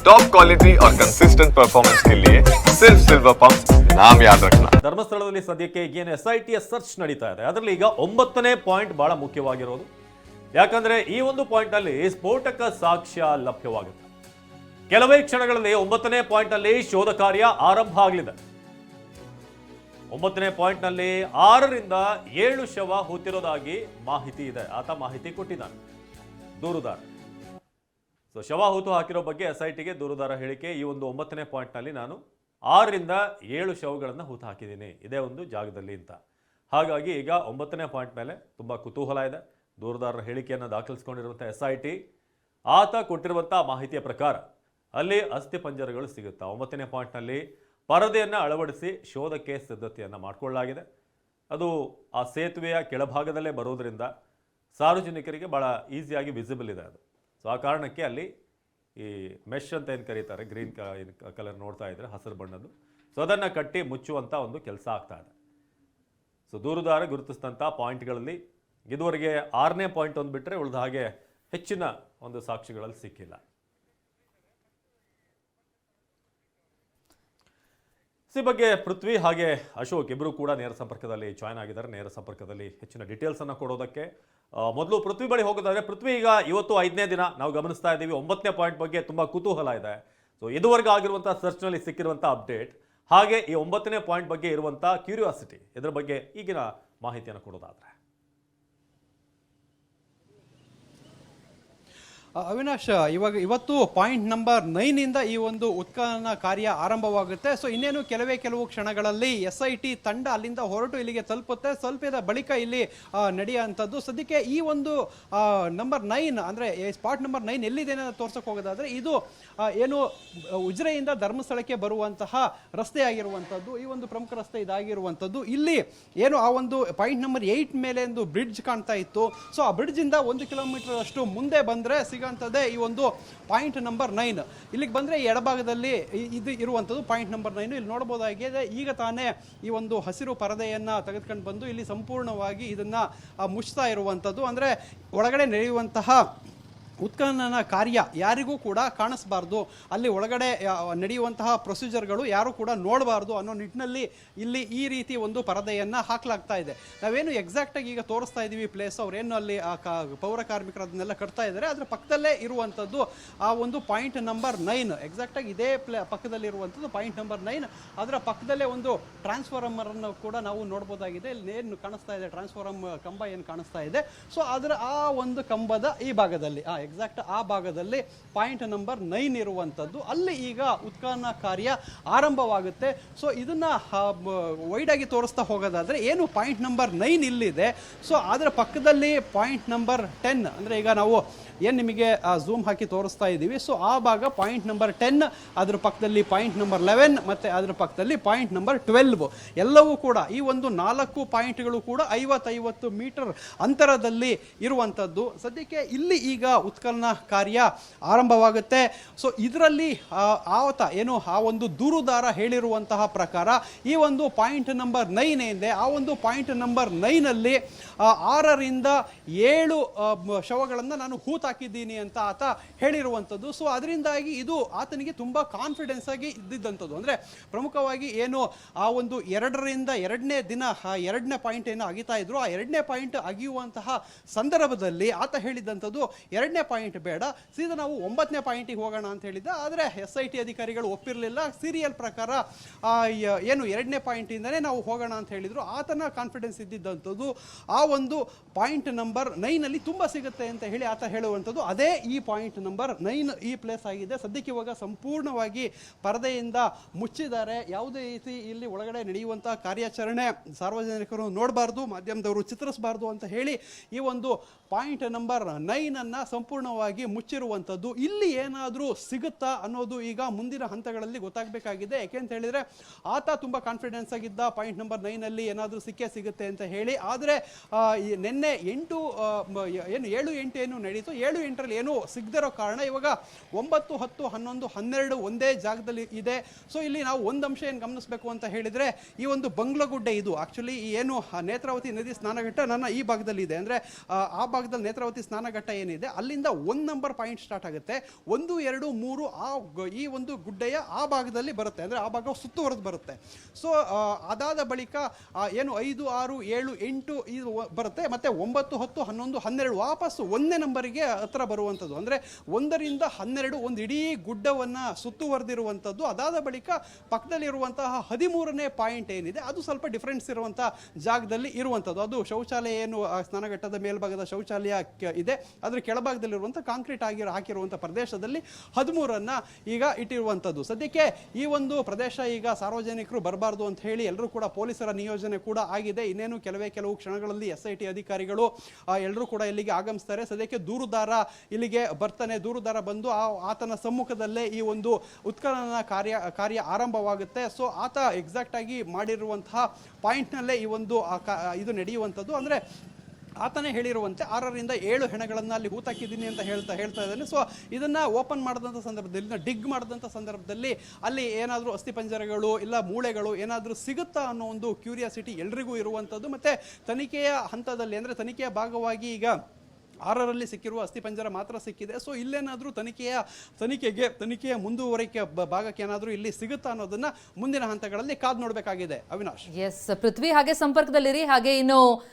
Top quality और consistent performance के लिए सिर्फ सिल्वर पंप नाम याद रखना ಧರ್ಮಸ್ಥಳದಲ್ಲಿ ಸದ್ಯಕ್ಕೆ ಏನು ಎಸ್ ಐ ಟಿಯ ಸರ್ಚ್ ನಡೀತಾ ಇದೆ ಅದರಲ್ಲಿ ಈಗ ಒಂಬತ್ತನೇ ಪಾಯಿಂಟ್ ಬಹಳ ಮುಖ್ಯವಾಗಿರೋದು ಯಾಕಂದ್ರೆ ಈ ಒಂದು ಪಾಯಿಂಟ್ ಅಲ್ಲಿ ಸ್ಫೋಟಕ ಸಾಕ್ಷ್ಯ ಲಭ್ಯವಾಗುತ್ತೆ ಕೆಲವೇ ಕ್ಷಣಗಳಲ್ಲಿ ಒಂಬತ್ತನೇ ಪಾಯಿಂಟ್ ಅಲ್ಲಿ ಶೋಧ ಕಾರ್ಯ ಆರಂಭ ಆಗಲಿದೆ ಒಂಬತ್ತನೇ ಪಾಯಿಂಟ್ ನಲ್ಲಿ ಆರರಿಂದ ಏಳು ಶವ ಹೂತಿರೋದಾಗಿ ಮಾಹಿತಿ ಇದೆ ಆತ ಮಾಹಿತಿ ಕೊಟ್ಟಿದ್ದಾನೆ ದೂರುದಾರ ಸೊ ಶವ ಹೂತು ಹಾಕಿರೋ ಬಗ್ಗೆ ಎಸ್ ಐ ಟಿಗೆ ದೂರುದಾರ ಹೇಳಿಕೆ. ಈ ಒಂದು ಒಂಬತ್ತನೇ ಪಾಯಿಂಟ್ನಲ್ಲಿ ನಾನು ಆರರಿಂದ ಏಳು ಶವಗಳನ್ನು ಹೂತು ಹಾಕಿದ್ದೀನಿ. ಇದೇ ಒಂದು ಜಾಗದಲ್ಲಿ ಅಂತ. ಹಾಗಾಗಿ ಈಗ ಒಂಬತ್ತನೇ ಪಾಯಿಂಟ್ ಮೇಲೆ ತುಂಬ ಕುತೂಹಲ ಇದೆ. ದೂರುದಾರರ ಹೇಳಿಕೆಯನ್ನು ದಾಖಲಿಸಿಕೊಂಡಿರುವಂಥ ಎಸ್ ಐ ಟಿ ಆತ ಕೊಟ್ಟಿರುವಂಥ ಮಾಹಿತಿಯ ಪ್ರಕಾರ ಅಲ್ಲಿ ಅಸ್ಥಿ ಪಂಜರಗಳು ಸಿಗುತ್ತಾ? ಒಂಬತ್ತನೇ ಪಾಯಿಂಟ್ನಲ್ಲಿ ಪರದೆಯನ್ನು ಅಳವಡಿಸಿ ಶೋಧಕ್ಕೆ ಸಿದ್ಧತೆಯನ್ನು ಮಾಡಿಕೊಳ್ಳಲಾಗಿದೆ. ಅದು ಆ ಸೇತುವೆಯ ಕೆಳಭಾಗದಲ್ಲೇ ಬರೋದರಿಂದ ಸಾರ್ವಜನಿಕರಿಗೆ ಭಾಳ ಈಸಿಯಾಗಿ ವಿಸಿಬಲ್ ಇದೆ ಅದು. ಸೊ ಆ ಕಾರಣಕ್ಕೆ ಅಲ್ಲಿ ಈ ಮೆಶ್ ಅಂತ ಏನು ಕರೀತಾರೆ? ಗ್ರೀನ್ ಕಲರ್ ನೋಡ್ತಾ ಇದ್ರೆ ಹಸಿರು ಬಣ್ಣದ್ದು. ಸೊ ಅದನ್ನು ಕಟ್ಟಿ ಮುಚ್ಚುವಂಥ ಒಂದು ಕೆಲಸ ಆಗ್ತಾ ಇದೆ. ಸೊ ದೂರುದಾರ ಗುರುತಿಸಿದಂಥ ಪಾಯಿಂಟ್ಗಳಲ್ಲಿ ಇದುವರೆಗೆ ಆರನೇ ಪಾಯಿಂಟ್ ಒಂದು ಬಿಟ್ಟರೆ ಉಳಿದ ಹಾಗೆ ಹೆಚ್ಚಿನ ಒಂದು ಸಾಕ್ಷಿಗಳಲ್ಲಿ ಸಿಕ್ಕಿಲ್ಲ. ಈ ಬಗ್ಗೆ ಪೃಥ್ವಿ ಹಾಗೆ ಅಶೋಕ್ ಇಬ್ಬರು ಕೂಡ ನೇರ ಸಂಪರ್ಕದಲ್ಲಿ ಜಾಯ್ನ್ ಆಗಿದ್ದಾರೆ. ನೇರ ಸಂಪರ್ಕದಲ್ಲಿ ಹೆಚ್ಚಿನ ಡೀಟೇಲ್ಸ್ ಅನ್ನ ಕೊಡೋದಕ್ಕೆ ಮೊದಲು ಪೃಥ್ವಿ ಬಳಿ ಹೋಗೋದಾದರೆ ಪೃಥ್ವಿ ಈಗ ಇವತ್ತು ಐದನೇ ದಿನ. ನಾವು ಗಮನಿಸ್ತಾ ಇದ್ದೀವಿ, ಒಂಬತ್ತನೇ ಪಾಯಿಂಟ್ ಬಗ್ಗೆ ತುಂಬ ಕುತೂಹಲ ಇದೆ. ಸೊ ಇದುವರೆಗೆ ಆಗಿರುವಂಥ ಸರ್ಚ್ನಲ್ಲಿ ಸಿಕ್ಕಿರುವಂಥ ಅಪ್ಡೇಟ್ ಹಾಗೆ ಈ ಒಂಬತ್ತನೇ ಪಾಯಿಂಟ್ ಬಗ್ಗೆ ಇರುವಂಥ ಕ್ಯೂರಿಯಾಸಿಟಿ ಇದರ ಬಗ್ಗೆ ಈಗಿನ ಮಾಹಿತಿಯನ್ನು ಕೊಡೋದಾದ್ರೆ. ಅವಿನಾಶ್, ಇವಾಗ ಇವತ್ತು ಪಾಯಿಂಟ್ ನಂಬರ್ ನೈನಿಂದ ಈ ಒಂದು ಉತ್ಖನನ ಕಾರ್ಯ ಆರಂಭವಾಗುತ್ತೆ. ಸೊ, ಇನ್ನೇನು ಕೆಲವೇ ಕೆಲವು ಕ್ಷಣಗಳಲ್ಲಿ ಎಸ್ ಐ ಟಿ ತಂಡ ಅಲ್ಲಿಂದ ಹೊರಟು ಇಲ್ಲಿಗೆ ತಲುಪುತ್ತೆ. ಸ್ವಲ್ಪದ ಬಳಿಕ ಇಲ್ಲಿ ನಡೆಯುವಂಥದ್ದು. ಸದ್ಯಕ್ಕೆ ಈ ಒಂದು ನಂಬರ್ ನೈನ್ ಅಂದರೆ ಸ್ಪಾಟ್ ನಂಬರ್ ನೈನ್ ಎಲ್ಲಿದೆ ಅಂತ ತೋರ್ಸೋಕೆ ಹೋಗೋದಾದರೆ, ಇದು ಏನು, ಉಜ್ರೆಯಿಂದ ಉಜಿರೆಯಿಂದ ಧರ್ಮಸ್ಥಳಕ್ಕೆ ಬರುವಂತಹ ರಸ್ತೆ ಆಗಿರುವಂಥದ್ದು. ಈ ಒಂದು ಪ್ರಮುಖ ರಸ್ತೆ ಇದಾಗಿರುವಂಥದ್ದು. ಇಲ್ಲಿ ಏನು, ಆ ಒಂದು ಪಾಯಿಂಟ್ ನಂಬರ್ ಏಯ್ಟ್ ಮೇಲೆ ಒಂದು ಬ್ರಿಡ್ಜ್ ಕಾಣ್ತಾ ಇತ್ತು. ಸೊ, ಆ ಬ್ರಿಡ್ಜಿಂದ ಒಂದು ಕಿಲೋಮೀಟರ್ ಅಷ್ಟು ಮುಂದೆ ಬಂದ್ರೆ ಸಿಗಂತದ್ದೇ ಈ ಒಂದು ಪಾಯಿಂಟ್ ನಂಬರ್ ನೈನ್. ಇಲ್ಲಿಗೆ ಬಂದ್ರೆ ಎಡಭಾಗದಲ್ಲಿ ಇದು ಇರುವಂಥದ್ದು ಪಾಯಿಂಟ್ ನಂಬರ್ ನೈನ್. ಇಲ್ಲಿ ನೋಡಬಹುದಾಗಿದೆ, ಈಗ ತಾನೇ ಈ ಒಂದು ಹಸಿರು ಪರದೆಯನ್ನ ತೆಗೆದುಕೊಂಡು ಬಂದು ಇಲ್ಲಿ ಸಂಪೂರ್ಣವಾಗಿ ಇದನ್ನ ಮುಚ್ಚುತ್ತಾ ಇರುವಂತದ್ದು ಅಂದ್ರೆ ಒಳಗಡೆ ನಡೆಯುವಂತಹ ಉತ್ಖನನ ಕಾರ್ಯ ಯಾರಿಗೂ ಕೂಡ ಕಾಣಿಸ್ಬಾರ್ದು. ಅಲ್ಲಿ ಒಳಗಡೆ ನಡೆಯುವಂತಹ ಪ್ರೊಸೀಜರ್ಗಳು ಯಾರು ಕೂಡ ನೋಡಬಾರ್ದು ಅನ್ನೋ ನಿಟ್ಟಿನಲ್ಲಿ ಇಲ್ಲಿ ಈ ರೀತಿ ಒಂದು ಪರದೆಯನ್ನು ಹಾಕಲಾಗ್ತಾ ಇದೆ. ನಾವೇನು ಎಕ್ಸಾಕ್ಟಾಗಿ ಈಗ ತೋರಿಸ್ತಾ ಇದ್ದೀವಿ ಪ್ಲೇಸ್ ಅವ್ರೇನು ಅಲ್ಲಿ ಪೌರ ಕಾರ್ಮಿಕರು ಅದನ್ನೆಲ್ಲ ಕಟ್ತಾ ಇದ್ದಾರೆ. ಅದರ ಪಕ್ಕದಲ್ಲೇ ಇರುವಂಥದ್ದು ಆ ಒಂದು ಪಾಯಿಂಟ್ ನಂಬರ್ ನೈನ್ ಎಕ್ಸಾಕ್ಟಾಗಿ ಇದೇ ಪ್ಲೇ, ಪಕ್ಕದಲ್ಲಿ ಇರುವಂಥದ್ದು ಪಾಯಿಂಟ್ ನಂಬರ್ ನೈನ್ ಅದರ ಪಕ್ಕದಲ್ಲೇ ಒಂದು ಟ್ರಾನ್ಸ್ಫಾರ್ಮರನ್ನು ಕೂಡ ನಾವು ನೋಡ್ಬೋದಾಗಿದೆ. ಇಲ್ಲಿ ಏನು ಕಾಣಿಸ್ತಾ ಇದೆ? ಟ್ರಾನ್ಸ್ಫಾರ್ಮ್ ಕಂಬ ಏನು ಕಾಣಿಸ್ತಾ ಇದೆ. ಸೊ ಅದರ ಆ ಒಂದು ಕಂಬದ ಈ ಭಾಗದಲ್ಲಿ, ಆ ಎಕ್ಸಾಕ್ಟ್ ಆ ಭಾಗದಲ್ಲಿ ಪಾಯಿಂಟ್ ನಂಬರ್ ನೈನ್ ಇರುವಂಥದ್ದು. ಅಲ್ಲಿ ಈಗ ಉತ್ಖನನ ಕಾರ್ಯ ಆರಂಭವಾಗುತ್ತೆ. ಸೊ ಇದನ್ನು ವೈಡ್ ಆಗಿ ತೋರಿಸ್ತಾ ಹೋಗೋದಾದರೆ ಏನು ಪಾಯಿಂಟ್ ನಂಬರ್ ನೈನ್ ಇಲ್ಲಿದೆ. ಸೊ ಅದರ ಪಕ್ಕದಲ್ಲಿ ಪಾಯಿಂಟ್ ನಂಬರ್ ಟೆನ್. ಅಂದರೆ ಈಗ ನಾವು ಏನು ನಿಮಗೆ ಝೂಮ್ ಹಾಕಿ ತೋರಿಸ್ತಾ ಇದ್ದೀವಿ. ಸೊ ಆ ಭಾಗ ಪಾಯಿಂಟ್ ನಂಬರ್ ಟೆನ್, ಅದರ ಪಕ್ಕದಲ್ಲಿ ಪಾಯಿಂಟ್ ನಂಬರ್ ಲೆವೆನ್, ಮತ್ತು ಅದರ ಪಕ್ಕದಲ್ಲಿ ಪಾಯಿಂಟ್ ನಂಬರ್ ಟ್ವೆಲ್ವ್. ಎಲ್ಲವೂ ಕೂಡ, ಈ ಒಂದು ನಾಲ್ಕು ಪಾಯಿಂಟ್ಗಳು ಕೂಡ ಐವತ್ತೈವತ್ತು ಮೀಟರ್ ಅಂತರದಲ್ಲಿ ಇರುವಂಥದ್ದು. ಸದ್ಯಕ್ಕೆ ಇಲ್ಲಿ ಈಗ ಉತ್ಖನನ ಕಾರ್ಯ ಆರಂಭವಾಗುತ್ತೆ. ಸೊ ಇದರಲ್ಲಿ ಆವತ ಏನು, ಆ ಒಂದು ದೂರುದಾರ ಹೇಳಿರುವಂತಹ ಪ್ರಕಾರ, ಈ ಒಂದು ಪಾಯಿಂಟ್ ನಂಬರ್ ನೈನ್ ಏನಿದೆ, ಆ ಒಂದು ಪಾಯಿಂಟ್ ನಂಬರ್ ನೈನಲ್ಲಿ ಆರರಿಂದ ಏಳು ಶವಗಳನ್ನು ನಾನು ಹೂತಾಕಿದ್ದೀನಿ ಅಂತ ಆತ ಹೇಳಿರುವಂಥದ್ದು. ಸೊ ಅದರಿಂದಾಗಿ ಇದು ಆತನಿಗೆ ತುಂಬ ಕಾನ್ಫಿಡೆನ್ಸ್ ಆಗಿ ಇದ್ದಿದ್ದಂಥದ್ದು. ಅಂದರೆ, ಪ್ರಮುಖವಾಗಿ ಏನು, ಆ ಒಂದು ಎರಡರಿಂದ ಎರಡನೇ ದಿನ ಎರಡನೇ ಪಾಯಿಂಟ್ ಏನು ಅಗಿತಾ ಇದ್ರು, ಆ ಎರಡನೇ ಪಾಯಿಂಟ್ ಅಗಿಯುವಂತಹ ಸಂದರ್ಭದಲ್ಲಿ ಆತ ಹೇಳಿದಂಥದ್ದು, ಎರಡನೇ ಪಾಯಿಂಟ್ ಬೇಡ. ಸೀದಾ ನಾವು ಒಂಬತ್ತನೇ ಪಾಯಿಂಟಿಗೆ ಹೋಗೋಣ ಅಂತ ಹೇಳಿದ್ದೆ. ಆದರೆ ಎಸ್ ಐ ಟಿ ಅಧಿಕಾರಿಗಳು ಒಪ್ಪಿರಲಿಲ್ಲ. ಸೀರಿಯಲ್ ಪ್ರಕಾರ ಏನು ಎರಡನೇ ಪಾಯಿಂಟಿಂದನೇ ನಾವು ಹೋಗೋಣ ಅಂತ ಹೇಳಿದ್ರು. ಆತನ ಕಾನ್ಫಿಡೆನ್ಸ್ ಇದ್ದಿದ್ದಂಥದ್ದು, ಆ ಒಂದು ಪಾಯಿಂಟ್ ನಂಬರ್ ನೈನಲ್ಲಿ ತುಂಬ ಸಿಗುತ್ತೆ ಅಂತ ಹೇಳಿ ಆತ ಹೇಳುವಂಥದ್ದು. ಅದೇ ಈ ಪಾಯಿಂಟ್ ನಂಬರ್ ನೈನ್ ಈ ಪ್ಲೇಸ್ ಆಗಿದೆ. ಸದ್ಯಕ್ಕೆ ಇವಾಗ ಸಂಪೂರ್ಣವಾಗಿ ಪರದೆಯಿಂದ ಮುಚ್ಚಿದ್ದಾರೆ. ಯಾವುದೇ ರೀತಿ ಇಲ್ಲಿ ಒಳಗಡೆ ನಡೆಯುವಂಥ ಕಾರ್ಯಾಚರಣೆ ಸಾರ್ವಜನಿಕರು ನೋಡಬಾರ್ದು, ಮಾಧ್ಯಮದವರು ಚಿತ್ರಿಸಬಾರ್ದು ಅಂತ ಹೇಳಿ ಈ ಒಂದು ಪಾಯಿಂಟ್ ನಂಬರ್ ನೈನನ್ನು ಅನ್ನ ಸಂಪೂರ್ಣವಾಗಿ ಮುಚ್ಚಿರುವಂಥದ್ದು. ಇಲ್ಲಿ ಏನಾದರೂ ಸಿಗುತ್ತಾ ಅನ್ನೋದು ಈಗ ಮುಂದಿನ ಹಂತಗಳಲ್ಲಿ ಗೊತ್ತಾಗಬೇಕಾಗಿದೆ. ಯಾಕೆಂತ ಹೇಳಿದರೆ, ಆತ ತುಂಬ ಕಾನ್ಫಿಡೆನ್ಸ್ ಆಗಿದ್ದ ಪಾಯಿಂಟ್ ನಂಬರ್ ನೈನಲ್ಲಿ ಏನಾದರೂ ಸಿಕ್ಕೇ ಸಿಗುತ್ತೆ ಅಂತ ಹೇಳಿ. ಆದರೆ ನಿನ್ನೆ ಎಂಟು ಏನು, ಏಳು ಎಂಟು ಏನು ನಡೀತು. ಏಳು ಎಂಟರಲ್ಲಿ ಏನು ಸಿಗದಿರೋ ಕಾರಣ ಇವಾಗ ಒಂಬತ್ತು, ಹತ್ತು, ಹನ್ನೊಂದು, ಹನ್ನೆರಡು ಒಂದೇ ಜಾಗದಲ್ಲಿ ಇದೆ. ಸೊ ಇಲ್ಲಿ ನಾವು ಒಂದು ಅಂಶ ಏನು ಗಮನಿಸಬೇಕು ಅಂತ ಹೇಳಿದರೆ, ಈ ಒಂದು ಬಂಗ್ಲಗುಡ್ಡೆ ಇದು. ಆ್ಯಕ್ಚುಲಿ ಏನು ನೇತ್ರಾವತಿ ನದಿ ಸ್ನಾನಘಟ್ಟ ನನ್ನ ಈ ಭಾಗದಲ್ಲಿ ಇದೆ ಅಂದರೆ ಆ ಭಾಗದಲ್ಲಿ ನೇತ್ರಾವತಿ ಸ್ನಾನಘಟ್ಟ ಏನಿದೆ, ಅಲ್ಲಿಂದ ಅಲ್ಲಿಂದ ಒನ್ ನಂಬರ್ ಪಾಯಿಂಟ್ ಸ್ಟಾರ್ಟ್ ಆಗುತ್ತೆ. ಒಂದು, ಎರಡು, ಮೂರು, ಆ ಈ ಒಂದು ಗುಡ್ಡೆಯ ಆ ಭಾಗದಲ್ಲಿ ಬರುತ್ತೆ. ಅಂದರೆ ಆ ಭಾಗ ಸುತ್ತುವರೆದು ಬರುತ್ತೆ. ಸೊ ಅದಾದ ಬಳಿಕ ಏನು ಐದು, ಆರು, ಏಳು, ಎಂಟು, ಇದು ಬರುತ್ತೆ. ಮತ್ತೆ ಒಂಬತ್ತು, ಹತ್ತು, ಹನ್ನೊಂದು, ಹನ್ನೆರಡು ವಾಪಸ್ಸು ಒಂದೇ ನಂಬರಿಗೆ ಹತ್ರ ಬರುವಂಥದ್ದು. ಅಂದರೆ ಒಂದರಿಂದ ಹನ್ನೆರಡು ಒಂದು ಇಡೀ ಗುಡ್ಡವನ್ನ ಸುತ್ತುವರೆದಿರುವಂಥದ್ದು. ಅದಾದ ಬಳಿಕ ಪಕ್ಕದಲ್ಲಿರುವಂತಹ ಹದಿಮೂರನೇ ಪಾಯಿಂಟ್ ಏನಿದೆ, ಅದು ಸ್ವಲ್ಪ ಡಿಫ್ರೆನ್ಸ್ ಇರುವಂಥ ಜಾಗದಲ್ಲಿ ಇರುವಂಥದ್ದು. ಅದು ಶೌಚಾಲಯ ಏನು ಸ್ನಾನಘಟ್ಟದ ಮೇಲ್ಭಾಗದ ಶೌಚಾಲಯ ಇದೆ. ಅದರ ಅದ್ರ ಕೆಳಭಾಗದಲ್ಲಿರುವಂಥ ಕಾಂಕ್ರೀಟ್ ಆಗಿರೋ ಹಾಕಿರುವಂಥ ಪ್ರದೇಶದಲ್ಲಿ ಹದಿಮೂರನ್ನು ಈಗ ಇಟ್ಟಿರುವಂಥದ್ದು. ಸದ್ಯಕ್ಕೆ ಈ ಒಂದು ಪ್ರದೇಶ ಈಗ ಸಾರ್ವಜನಿಕರು ಬರಬಾರ್ದು ಅಂತ ಹೇಳಿ ಎಲ್ಲರೂ ಕೂಡ ಪೊಲೀಸರ ನಿಯೋಜನೆ ಕೂಡ ಆಗಿದೆ. ಇನ್ನೇನು ಕೆಲವೇ ಕೆಲವು ಕ್ಷಣಗಳಲ್ಲಿ ಎಸ್ ಐ ಟಿ ಅಧಿಕಾರಿಗಳು ಎಲ್ಲರೂ ಕೂಡ ಇಲ್ಲಿಗೆ ಆಗಮಿಸ್ತಾರೆ. ಸದ್ಯಕ್ಕೆ ದೂರುದಾರ ಇಲ್ಲಿಗೆ ಬರ್ತಾನೆ. ದೂರುದಾರ ಬಂದು ಆ, ಆತನ ಸಮ್ಮುಖದಲ್ಲೇ ಈ ಒಂದು ಉತ್ಖನನ ಕಾರ್ಯ ಕಾರ್ಯ ಆರಂಭವಾಗುತ್ತೆ. ಸೊ ಆತ ಎಕ್ಸಾಕ್ಟ್ ಆಗಿ ಮಾಡಿರುವಂತಹ ಪಾಯಿಂಟ್ನಲ್ಲೇ ಈ ಒಂದು ಇದು ನಡೆಯುವಂಥದ್ದು. ಅಂದ್ರೆ ಆತನೇ ಹೇಳಿರುವಂತೆ ಆರರಿಂದ ಏಳು ಹೆಣಗಳನ್ನು ಅಲ್ಲಿ ಹೂತಾಕಿದ್ದೀನಿ ಅಂತ ಹೇಳ್ತಾ ಹೇಳ್ತಾ ಇದ್ದಾನೆ. ಸೊ ಇದನ್ನು ಓಪನ್ ಮಾಡಿದಂಥ ಸಂದರ್ಭದಲ್ಲಿ ಡಿಗ್ ಮಾಡಿದಂಥ ಸಂದರ್ಭದಲ್ಲಿ ಅಲ್ಲಿ ಏನಾದರೂ ಅಸ್ಥಿಪಂಜರಗಳು ಇಲ್ಲ ಮೂಳೆಗಳು ಏನಾದರೂ ಸಿಗುತ್ತಾ ಅನ್ನೋ ಒಂದು ಕ್ಯೂರಿಯಾಸಿಟಿ ಎಲ್ರಿಗೂ ಇರುವಂಥದ್ದು ಮತ್ತು ತನಿಖೆಯ ಹಂತದಲ್ಲಿ ಅಂದರೆ ತನಿಖೆಯ ಭಾಗವಾಗಿ ಈಗ ಆರರಲ್ಲಿ ಸಿಕ್ಕಿರುವ ಅಸ್ಥಿಪಂಜರ ಮಾತ್ರ ಸಿಕ್ಕಿದೆ. ಸೊ ಇಲ್ಲೇನಾದರೂ ತನಿಖೆಯ, ತನಿಖೆಗೆ, ತನಿಖೆಯ ಮುಂದುವರಿಕೆ ಭಾಗಕ್ಕೆ ಏನಾದರೂ ಇಲ್ಲಿ ಸಿಗುತ್ತಾ ಅನ್ನೋದನ್ನ ಮುಂದಿನ ಹಂತಗಳಲ್ಲಿ ಕಾದು ನೋಡಬೇಕಾಗಿದೆ. ಅವಿನಾಶ್. ಎಸ್ ಪೃಥ್ವಿ ಹಾಗೆ ಸಂಪರ್ಕದಲ್ಲಿರಿ. ಹಾಗೆ ಇನ್ನು